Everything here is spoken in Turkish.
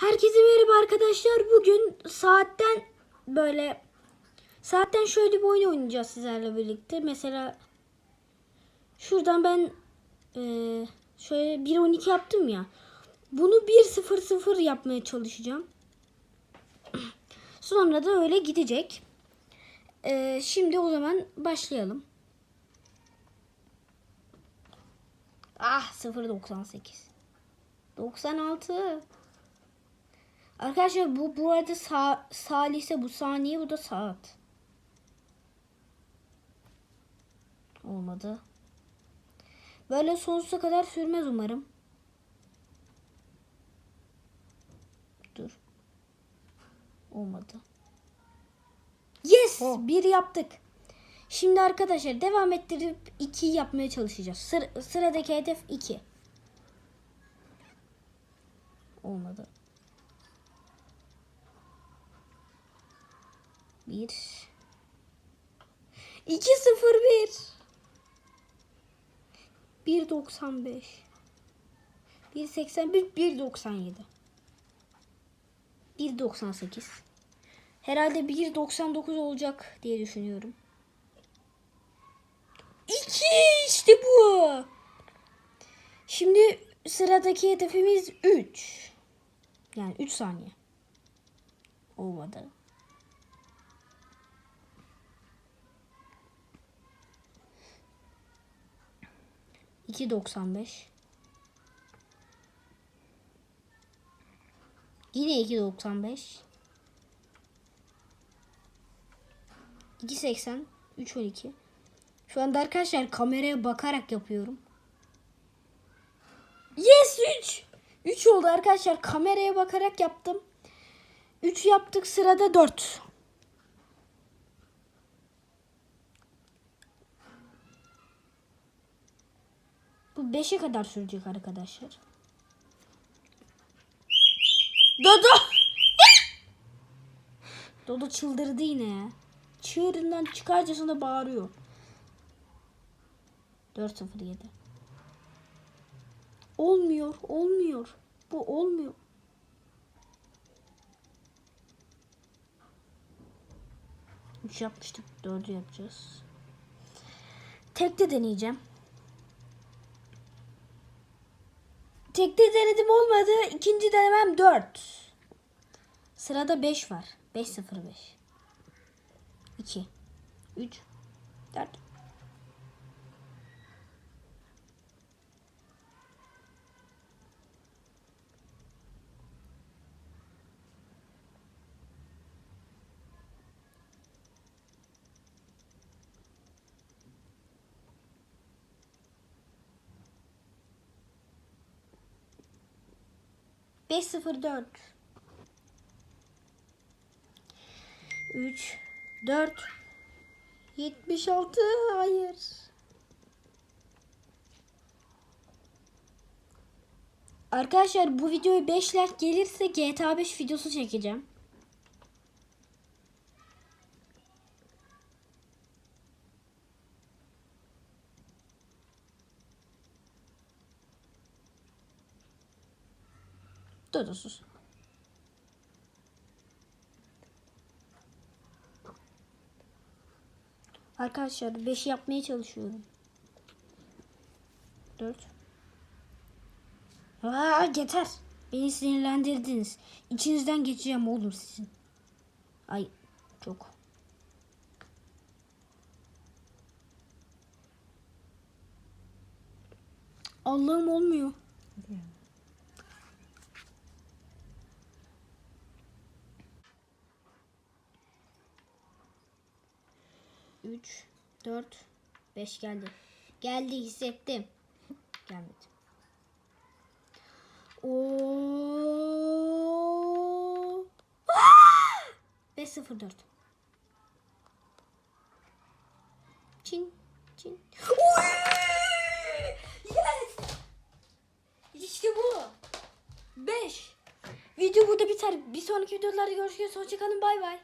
Herkese merhaba arkadaşlar. Bugün saatten böyle saatten şöyle bir oyun oynayacağız sizlerle birlikte. Mesela şuradan ben eee, şöyle 1.12 yaptım ya. Bunu 1.00 yapmaya çalışacağım. Sonra da öyle gidecek. Eee, şimdi o zaman başlayalım. Ah 0.98 96 Arkadaşlar bu bu arada sa salise bu saniye bu da saat. Olmadı. Böyle sonsuza kadar sürmez umarım. Dur. Olmadı. Yes! Oh. Bir yaptık. Şimdi arkadaşlar devam ettirip 2 yapmaya çalışacağız. Sır sıradaki hedef 2. Olmadı. 1 201 1.95 1.81 1.97 1.98 Herhalde 1.99 olacak diye düşünüyorum. 2 işte bu. Şimdi sıradaki hedefimiz 3. Yani 3 saniye. Olmadı. İki doksan beş. Yine iki doksan beş. İki seksen. Üç on iki. Şu anda arkadaşlar kameraya bakarak yapıyorum. Yes 3. 3 oldu arkadaşlar. Kameraya bakarak yaptım. 3 yaptık sırada 4. 5'e kadar sürecek arkadaşlar. Dodo! Dodo çıldırdı yine ya. Çığırından çıkarcasına bağırıyor. 407. Olmuyor, olmuyor. Bu olmuyor. Üç yapmıştık, dördü yapacağız. Tekte deneyeceğim. Tekte denedim olmadı. İkinci denemem 4. Sırada 5 var. 5 0 5. 2 3 4 5 0 4 3 4 76 hayır. Arkadaşlar bu videoya 5 like gelirse GTA 5 videosu çekeceğim. Dur sus. Arkadaşlar 5 yapmaya çalışıyorum. 4 Aa yeter. Beni sinirlendirdiniz. İçinizden geçeceğim oğlum sizin. Ay çok. Allah'ım olmuyor. Üç, dört, beş geldi. Geldi hissettim. Gelmedi. Oo. 504. Çin çin. Oy! Yes! İşte bu. 5. Video burada biter. Bir sonraki videolarda görüşürüz. Hoşçakalın. Bay bay.